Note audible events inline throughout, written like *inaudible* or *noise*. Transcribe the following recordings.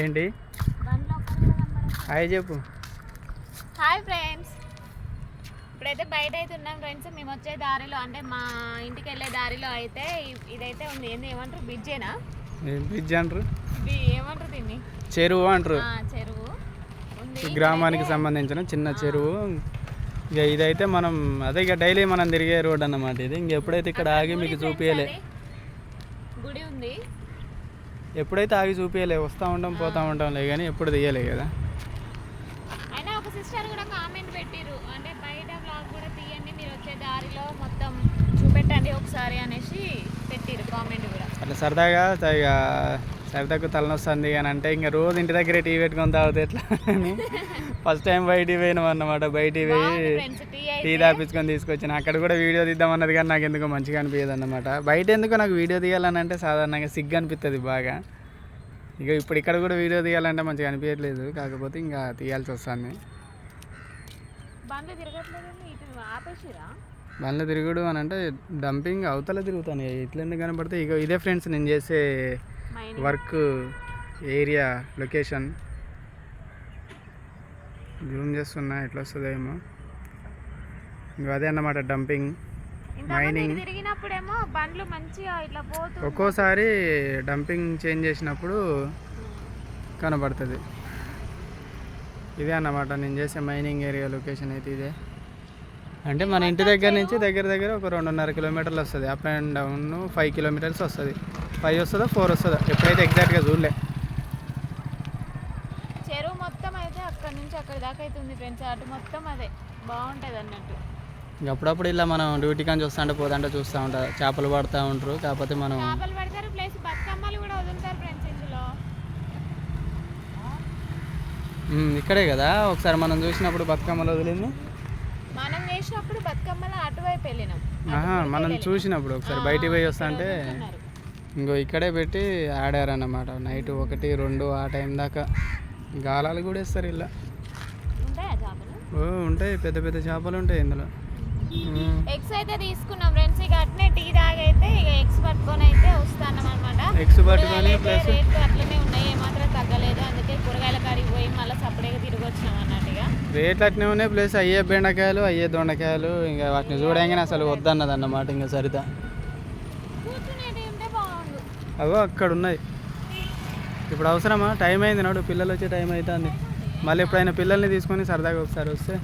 ఏంటి? హాయ్ చెప్పు. Hi friends. ఇప్పుడైతే బయట అయితే ఉన్నాం ఫ్రెండ్స్. మేము వచ్చే దారిలో అంటే మా ఇంటికి వెళ్ళే దారిలో అయితే ఇదైతే ఉంది. ఏంది ఏమంటారు? బ్రిడ్జేనా బ్రిడ్జ్ అంటారు? ఇది ఏమంటారు దీన్ని? చెరువు అంటారు. చెరువు. గ్రామానికి సంబంధించిన చిన్న చెరువు. ఇక ఇదైతే మనం అదే ఇక డైలీ మనం తిరిగే రోడ్ అన్నమాట ఇది. ఇంక ఎప్పుడైతే ఇక్కడ ఆగి మీకు చూపించలే. గుడి ఉంది. ఎప్పుడైతే ఆగి చూపించలే వస్తూ ఉంటాం పోతూ ఉంటాంలే కానీ ఎప్పుడు తీయలే కదా. అయినా ఒక సిస్టర్ కూడా కామెంట్ పెట్టిరు అంటే బయట బ్లాగ్ కూడా తీయండి మీరు వచ్చే దారిలో మొత్తం చూపెట్టండి ఒకసారి అనేసి పెట్టిరు కామెంట్ కూడా. అట్లా సరదాగా ఇక సరదాకు తలనొస్తుంది అని అంటే ఇంకా రోజు ఇంటి దగ్గరే టీ పెట్టుకొని తాగితే ఎట్లా అని. ఫస్ట్ టైం బయటికి పోయినాం అన్నమాట. బయటికి పోయి టీ తాపించుకొని తీసుకొచ్చిన. అక్కడ కూడా వీడియో తీద్దాం అన్నది కానీ నాకు ఎందుకో మంచిగా అనిపించదు అన్నమాట. బయట ఎందుకో నాకు వీడియో తీయాలని అంటే సాధారణంగా సిగ్గు అనిపిస్తుంది బాగా. ఇక ఇప్పుడు ఇక్కడ కూడా వీడియో తీయాలంటే మంచిగా అనిపించట్లేదు కాకపోతే ఇంకా తీయాల్సి వస్తుంది. బండ్లు తిరుగుడు అని అంటే డంపింగ్ అవతల తిరుగుతాను. ఇట్లా ఎందుకు కనపడితే ఇక ఇదే ఫ్రెండ్స్ నేను చేసే వర్క్ ఏరియా లొకేషన్. జూమ్ చేస్తున్నా ఎట్లా వస్తుందేమో ఇంకా అదే అన్నమాట డంపింగ్ మైనింగ్. తిరిగినప్పుడేమో బండ్లు మంచిగా ఇట్లా పోతూ ఒక్కోసారి డంపింగ్ చేంజ్ చేసినప్పుడు కనబడుతుంది. ఇదే అన్నమాట నేను చేసే మైనింగ్ ఏరియా లొకేషన్ అయితే ఇదే. అంటే మన ఇంటి దగ్గర నుంచి దగ్గర దగ్గర ఒక రెండున్నర కిలోమీటర్లు వస్తుంది up and down five kilometres వస్తుంది. ఫైవ్ వస్తుందో ఫోర్ వస్తుందో? ఎప్పుడైతే ఎగ్జాక్ట్గా చూడలే. చెరువు మొత్తం అయితే అక్కడ నుంచి అక్కడ దాకా అయితే ఉంది ఫ్రెండ్స్. అటు మొత్తం అదే. బాగుంటది అన్నట్టు. అప్పుడప్పుడు ఇలా మనం డ్యూటీ కానీ చూస్తుంటే పోతుంటే చూస్తూ ఉంటారు చేపలు పడుతూ ఉంటారు. కాకపోతే మనం చేపలు పెడతారు ప్లస్ బతుకమ్మలు కూడా వదులుతారు ఫ్రెండ్స్ ఇందులో. ఇక్కడే కదా? ఒకసారి మనం చూసినప్పుడు బతుకమ్మలు వదిలింది? మనం వేసినప్పుడు బతుకమ్మలు అటువైపు వెళ్ళినాం. మనం చూసినప్పుడు ఒకసారి బయటికి పోయి వస్తా అంటే. ఇంకో ఇక్కడే పెట్టి ఆడారన్నమాట. నైట్ ఒకటి రెండు ఆ టైం దాకా. గాలాలు కూడా వేస్తారు ఇలా. ఉంటాయా చేపలు? ఓ ఉంటాయి. పెద్ద పెద్ద చేపలు ఉంటాయి ఇందులో. ఎగ్స్ అయితే తీసుకున్నాం ఫ్రెండ్స్. ఇక అట్నే టీ తాగైతే ఇక ఎగ్స్ పట్టుకొని అయితే వస్తాను అనమాట ఎగ్స్ పట్టుకొని ప్లస్ రేట్లు అట్లనే ఉన్నాయి. ఏమాత్రం తగ్గలేదు. అందుకే కూరగాయల కాడికి పోయి మళ్ళీ సపరేట్గా తిరిగి వచ్చినాం అన్నట్టుగా రేట్లు అట్నే ఉన్నాయి. ప్లస్ అయ్యే బెండకాయలు అయ్యే దొండకాయలు ఇంకా వాటిని చూడంగానే అసలు వద్దన్నది అన్నమాట ఇంకా సరిత. అవో అక్కడ ఉన్నాయి ఇప్పుడు అవసరమా? టైం అయింది నాడు పిల్లలు వచ్చే టైం అవుతుంది మళ్ళీ ఎప్పుడైనా పిల్లల్ని తీసుకొని సరదాగా ఒకసారి వస్తే.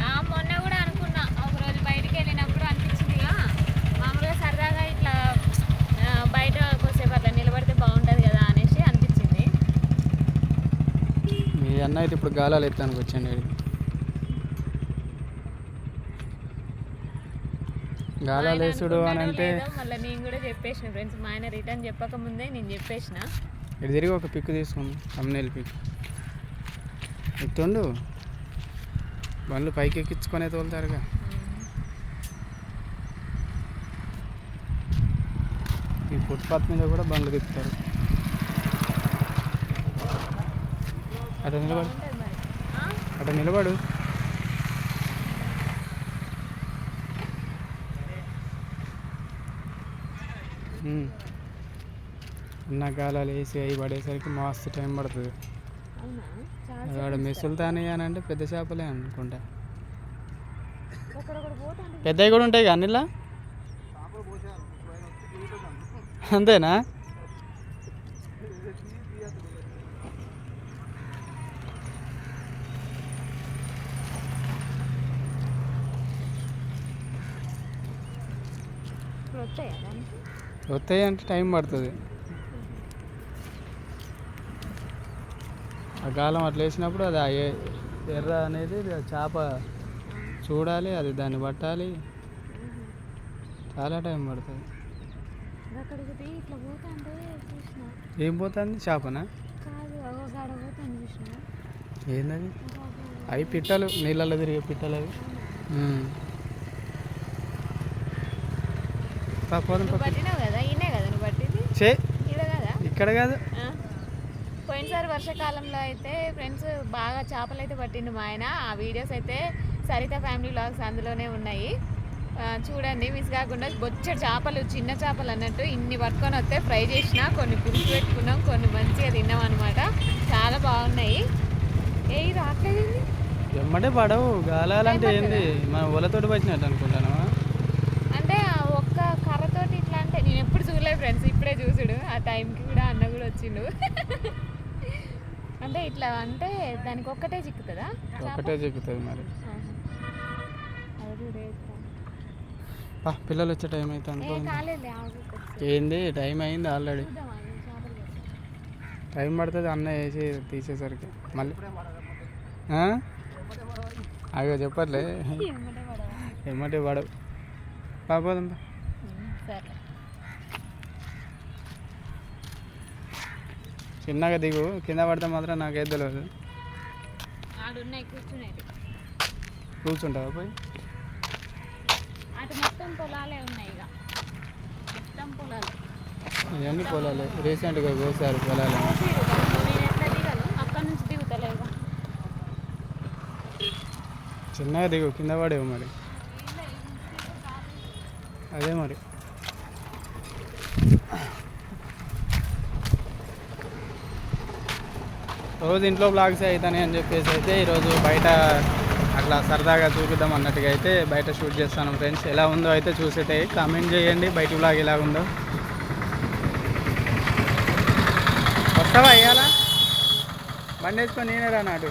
ఆ, మొన్న కూడా అనుకున్నా. ఒకరోజు బయటికి వెళ్ళినప్పుడు అనిపించింది ఇక మామూలుగా సరదాగా ఇట్లా ఆ, బయట కొద్దిసేపు అట్లా నిలబడితే బాగుంటుంది కదా అనేసి అనిపించింది. మీ అన్న అయితే ఇప్పుడు గాలాలు ఎత్తానికి వచ్చాను ఈడికి. గాలాలు వేసుడు అని అంటే మళ్ళీ నేను కూడా చెప్పేసిన ఫ్రెండ్స్ మా ఆయన రిటర్న్ చెప్పక ముందే నేను చెప్పేసిన. ఇటు తిరిగి ఒక పిక్ తీసుకుంది తమ్నేల్ పిక్ ఎత్తుండు బండ్లు పైకి ఎక్కించుకొనే తోలుతారుగా. ఈ ఫుట్పాత్ మీద కూడా బండ్లు తిప్పుతారు. అటు నిలబడు? అటు నిలబడు. గాలాలు వేసి అవి పడేసరికి మస్తు టైం పడుతుంది. వాడు మెస్సులు తానేయానంటే పెద్ద చేపలే అనుకుంటా. పెద్దవి కూడా ఉంటాయి కానీ ఇలా అంతేనా? వస్తాయా? వస్తాయి అంటే టైం పడుతుంది. ఆ గాలం అట్లా వేసినప్పుడు అది ఆ ఎర్ర అనేది చేప చూడాలి అది దాన్ని పట్టాలి. చాలా టైం పడుతుంది. ఏం పోతుంది? చేపనా? ఏందది? అవి పిట్టలు నీళ్ళల్లో తిరిగే పిట్టలు అవి ఉమ్. పా, పోదాం నువ్వు పక్క పట్టినావు కదా ఈయనే కదా నువ్వు పట్టింది చే ఈడ కదా ఇక్కడ కాదు? పోయినసారి వర్షాకాలంలో అయితే ఫ్రెండ్స్ బాగా చేపలు అయితే పట్టిండు మా ఆయన. ఆ వీడియోస్ అయితే సరిత ఫ్యామిలీ వ్లాగ్స్ అందులోనే ఉన్నాయి. చూడండి మిస్ కాకుండా బొచ్చడి చేపలు చిన్న చేపలు అన్నట్టు ఇన్ని పట్టుకొని వస్తే ఫ్రై చేసిన కొన్ని పులుసు పెట్టుకున్నాం కొన్ని మంచిగా తిన్నాం అనమాట చాలా బాగున్నాయి. ఏ రావట్లేదు ఎమ్మటే పడవు. గాలాలంటే ఏంది? మన ఒలతోటి వచ్చినట్టు అనుకుంటాను అంటే ఆ ఒక్క కర్రతోటి ఇట్లా అంటే నేను ఎప్పుడు చూడలేదు ఫ్రెండ్స్ ఇప్పుడే చూసుడు ఆ టైంకి కూడా అన్న కూడా వచ్చిండు. అంటే ఇట్లా అంటే దానికి ఒక్కటే చిక్కుతుందా? ఒకటే చెక్కుతుంది మరి. పిల్లలు వచ్చే టైం అయితే అనుకోండి. ఏంది టైం అయింది ఆల్రెడీ. టైం పడుతుంది అన్న వేసి తీసేసరికి. మళ్ళీ? అయ్యో చెప్పట్లే. ఎమ్మటే పడవా? ఎమ్మటి పడవు. పాపోదాం పా. ఉమ్, సరే. చిన్నగా దిగు. కింద పడితే మాత్రం నాకేం తెలియదు కూర్చుంటావా పోయి? ఇవన్నీ పొలాలే రీసెంట్గా కోసారు పొలాలు. చిన్నగా దిగు కింద పడేవు మరి. అదే మరి. రోజు ఇంట్లో బ్లాగ్స్ అవుతాయి అని చెప్పేసి అయితే ఈరోజు బయట అట్లా సరదాగా చూపిద్దాం అన్నట్టుగా అయితే బయట షూట్ చేస్తాను ఫ్రెండ్స్. ఎలా ఉందో అయితే చూసేటాయి కామెంట్ చేయండి. బయట బ్లాగ్ ఎలా ఉందో. వస్తావా అయ్యాలా బండి వేసుకొని నేనే రా నాటు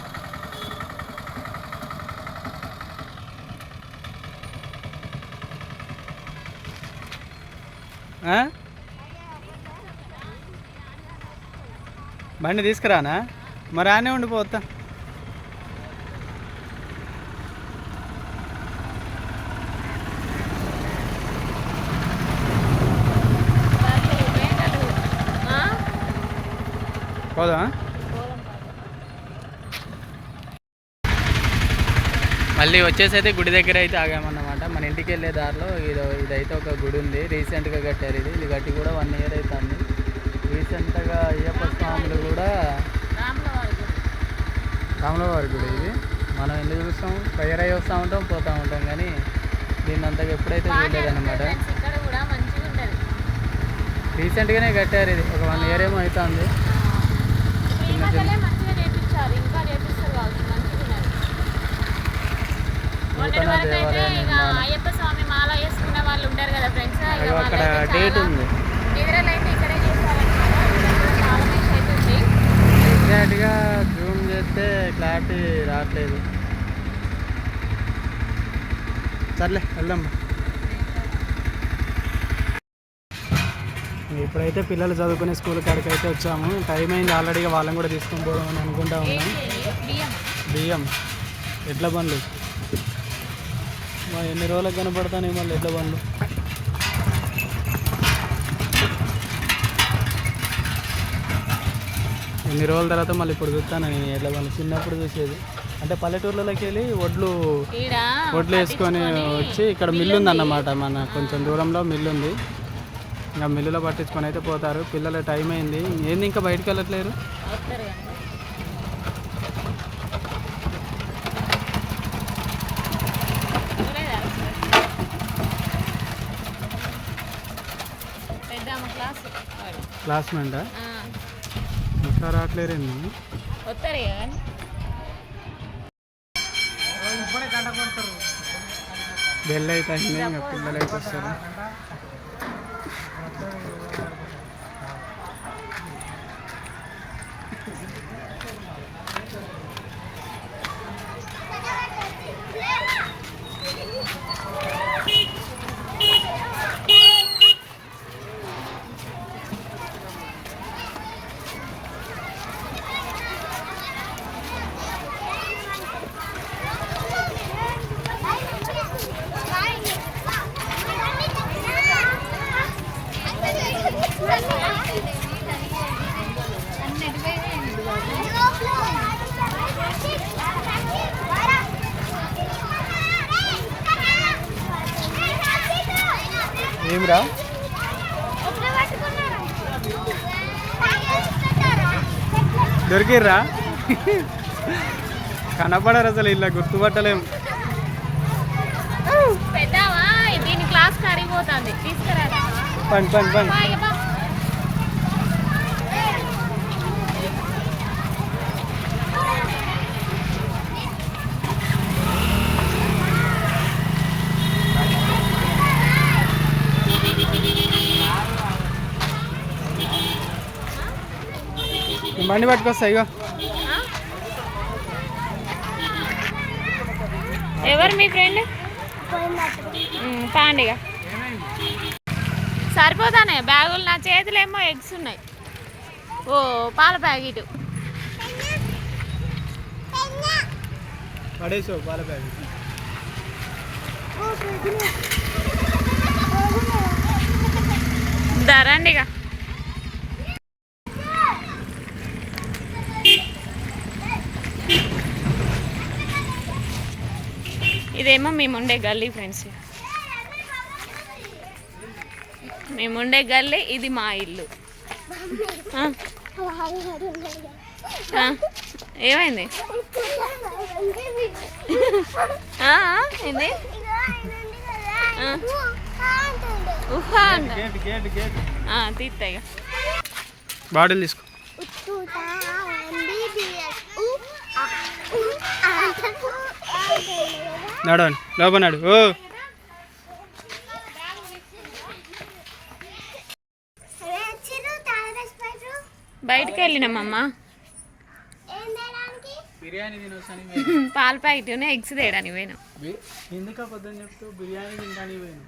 బండి తీసుకురానా? మరి ఆనే ఉండిపోతా పోదా మళ్ళీ వచ్చేసైతే గుడి దగ్గర అయితే ఆగామన్నమాట. మన ఇంటికి వెళ్ళే దారిలో ఇది ఇదైతే ఒక గుడి ఉంది. రీసెంట్గా కట్టారు ఇది. ఇది కట్టి కూడా వన్ ఇయర్ అవుతుంది. రీసెంట్గా అయ్యప్ప స్వాములు కూడా రాములవారి గుడి ఇది. మనం ఎందుకు చూస్తాం? ఫైర్ అయ్యి వస్తూ ఉంటాం పోతూ ఉంటాం కానీ దీన్ని అంతగా ఎప్పుడైతే చూడలేదన్నమాట. రీసెంట్గానే కట్టారు ఇది. ఒక వన్ ఇయర్ ఏమో అవుతుంది. అయ్యప్ప స్వామి మాల వేసుకునే వాళ్ళు ఉంటారు కదా ఫ్రెండ్స్ అక్కడ డేట్ ఉంది. నిద్రలు అయితే ఇక్కడే ఎగ్జాక్ట్గా చేస్తే క్లారిటీ రావట్లేదు. సర్లే వెళ్దాం. ఇప్పుడైతే పిల్లలు చదువుకునే స్కూల్ కాడికి అయితే వచ్చాము. టైం అయింది ఆల్రెడీగా వాళ్ళని కూడా తీసుకొని పోదాం అని అనుకుంటా ఉన్నాం. బియ్యం. ఎడ్ల బండ్లు. ఎన్ని రోజులకు కనపడతాయి మళ్ళీ ఎడ్ల బండ్లు. ఎన్ని రోజుల తర్వాత మళ్ళీ ఇప్పుడు చూస్తాను నేను ఎడ్ల బండ్లు చిన్నప్పుడు చూసేది. అంటే పల్లెటూర్లలోకి వెళ్ళి ఒడ్లు ఒడ్లు వేసుకొని వచ్చి ఇక్కడ మిల్లు ఉందన్నమాట మన కొంచెం దూరంలో మిల్లు ఉంది ఇంకా మిల్లులో పట్టించుకొని అయితే పోతారు. పిల్లల టైం అయింది. ఏంది ఇంకా బయటకు వెళ్ళట్లేరు. క్లాస్మేటా? ఇంకా రావట్లేరండి వస్తారు బెల్ అయితే ఇంకా పిల్లలు అయితే వస్తారు. దొరికిర్రా కనపడరు అసలు ఇలా గుర్తుపట్టలేం. పెద్దామా కరిగిపోతుంది. తీసుకురా. పని పని పని. బండి పట్టుకొస్తా ఇగో? ఎవరు మీ ఫ్రెండ్? పాండిగా సరిపోతానే బ్యాగులు నా చేతిలో ఏమో ఎగ్స్ ఉన్నాయి. ఓ పాల ప్యాకెట్. పడేసో పాల ప్యాకెట్. ధరండిగా ఇదేమో మేముండే గల్లీ ఫ్రెండ్స్ మేముండే గల్లీ ఇది మా ఇల్లు. ఏమైంది? ఏంది? ఆ. ఉహా అంట. గేట్ గేట్ గేట్ ఆ, తీస్తా ఇక బాటిల్ తీసుకో నడవండి. లోపల నడు. ఓ. బయటికి వెళ్ళినామమ్మా. బిర్యానీ తినొచ్చని *laughs* పాల ప్యాకెట్ ఎగ్స్ తేయడానికి పోయినాం. ఎందుకు అబద్ధం చెప్తూ బిర్యానీ తినడానికి పోయాను?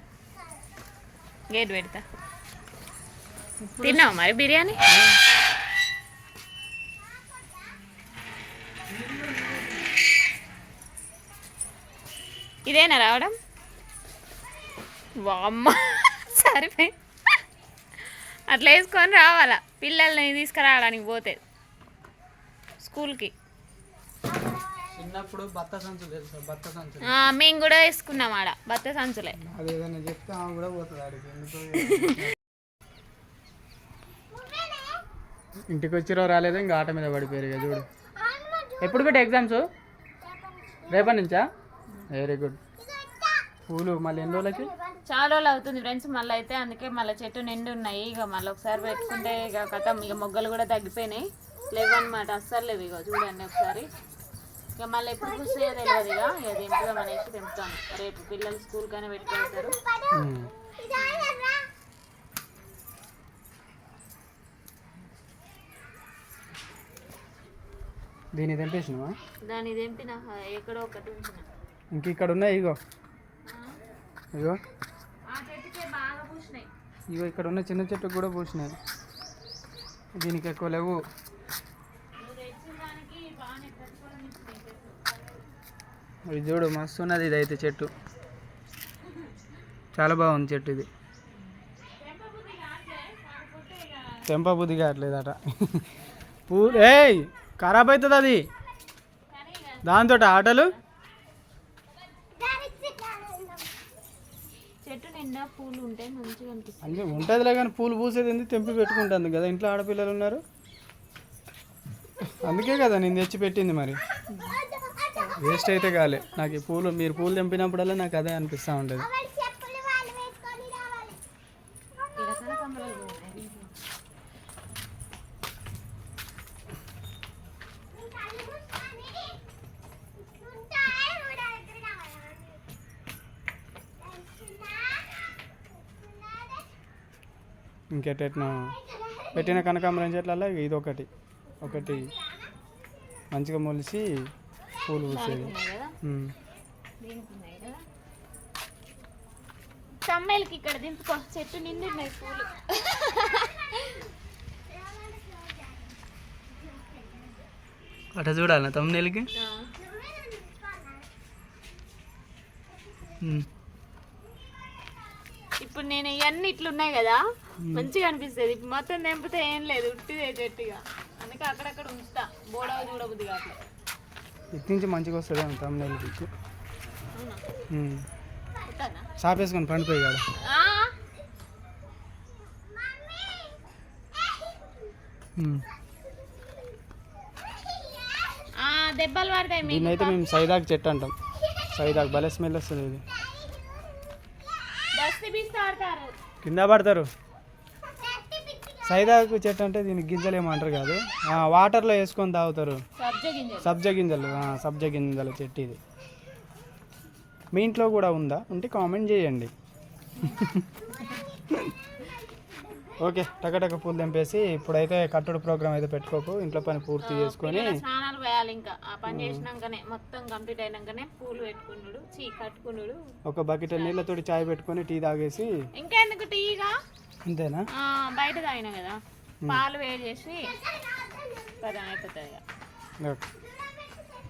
గేట్ పెడతా. తిన్నావు మరి బిర్యానీ? ఇదేనా రావడం? వామ్మ సరిపోయి. అట్లా వేసుకొని రావాలా? పిల్లల్ని తీసుకురావడానికి పోతే. స్కూల్కి. చిన్నప్పుడు బత్త సంచులు తెలుసా? బత్త సంచులు. ఆ, మేము కూడా వేసుకున్నాం ఆడ బత్త సంచులే. అది ఏదైనా చెప్తే ఆమె కూడా పోతుంది ఆడికి. ఎందుకో *laughs* ఇంటికి వచ్చిరో రాలేదో ఇంకా ఆట మీద పడిపోయారు ఇక చూడు. ఎప్పుడు పెట్టి ఎగ్జామ్స్? రేపటి నుంచా? వెరీ గుడ్ పూలు మళ్ళీ ఎన్ని రోజులకి? చాలా రోజులు అవుతుంది ఫ్రెండ్స్ మళ్ళీ అయితే అందుకే మళ్ళీ చెట్టు నిండి ఉన్నాయి. ఇక మళ్ళీ ఒకసారి పెట్టుకుంటే ఇక కథం ఇక మొగ్గలు కూడా తగ్గిపోయినాయి. లేవు అనమాట అస్సలు లేవు ఇక చూడండి ఒకసారి. ఇక మళ్ళీ ఎప్పుడు పూస్తాయో తెలియదు ఇక ఇక తెంపుదాం అనేసి తెంపుతాను రేపు పిల్లలు స్కూల్కైనా పెట్టుకెళ్తారు ఉమ్. దీన్ని తెంపేసినావా దాన్ని తెంపిన ఎక్కడో ఒకటి ఉంచిన. ఇంక ఇక్కడ ఉన్నాయి ఇగో. ఇగో. ఇగో ఇక్కడ ఉన్న చిన్న చెట్టుకు కూడా పూసినాయి. దీనికి ఎక్కువ లేవు. చెట్టు. ఇది చూడు మస్తు ఉన్నది ఇది అయితే చెట్టు. చాలా బాగుంది చెట్టు ఇది. తెంప బుద్ధి కావట్లేదట. పూ ఏయ్ ఖరాబ్ అవుతుంది అది. దాంతో ఆటలు చెట్టు నిండా పూలు ఉంటే మంచిగా అనిపిస్తుంది. అంటే ఉంటుందిలే కానీ పూలు పూసేది ఎందుకు తెంపి పెట్టుకుంటుంది కదా ఇంట్లో ఆడపిల్లలు ఉన్నారు. అందుకే కదా నేను తెచ్చి పెట్టింది మరి. వేస్ట్ అయితే కాలే. నాకు ఈ పూలు మీరు పూలు తెంపినప్పుడల్లా నాకు అదే అనిపిస్తూ ఉంటుంది ఇలా కనకాంబరాలు ఉన్నాయి దీంట్లో. ఇంకెట్టెట్నో పెట్టిన కనకాంబరం చెట్లలో ఇది ఒకటి ఒకటి మంచిగా మొలిసి పూలు పూసేది. సమ్మేలకి ఇక్కడ దింపుకో. చెట్టు నిండి ఉన్నాయి పూలు. అట చూడాలి తమ్ముళ్ళకి. ఇప్పుడు నేను ఇవన్నీ ఇట్లున్నాయి కదా మంచిగా అనిపిస్తుంది. ఇప్పుడు మొత్తం తెంపితే ఏం లేదు ఉట్టిదే చెట్టుగా అందుకే అక్కడక్కడ ఉంచుతా. బోడవ చూడబుద్ది కాదు ఇటు నుంచి మంచిగా వస్తుంది తమ్ముళ్ళకి అవునా? ఉంటానా సాపేసుకొని పండిపోయి కాదు దెబ్బలు పడతాయి మీకు దీన్ని అయితే మేము సైదాక్ చెట్టు అంటాం. సైదాక్ భలే స్మెల్ వస్తుంది ఇది. కింద పడతారు. సైదాకు చెట్టు అంటే దీనికి గింజలు ఏమంటారు కాదు. వాటర్లో వేసుకొని తాగుతారు. సబ్జ గింజలు. సబ్జ గింజలు ఆ, సబ్జ గింజల చెట్టు ఇది. మీ ఇంట్లో కూడా ఉందా? ఉంటే కామెంట్ చేయండి. ఓకే టకటక పూలు తెంపేసి ఇప్పుడైతే కట్టుడు ప్రోగ్రామ్ అయితే పెట్టుకోకు ఇంట్లో పని పూర్తి చేసుకొని. స్నానాలు పోయాలి ఇంకా. ఆ పని చేసినాకనే మొత్తం కంప్లీట్ అయినాకనే పూలు పెట్టుకున్నాడు చీ కట్టుకున్నాడు. ఒక బకెట్ నీళ్ళతోటి చాయ్ పెట్టుకొని టీ తాగేసి. ఇంకెందుకు టీగా అంతేనా? బయట తాగిన కదా. పాలు వేడి చేసి అయిపోతుంది ఇక. ఓకే.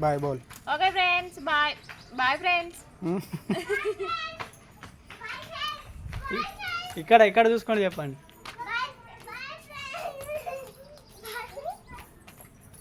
బాయ్ బోల్. Okay friends bye. Bye friends. *laughs* ఇక్కడ ఇక్కడ చూసుకోండి చెప్పండి.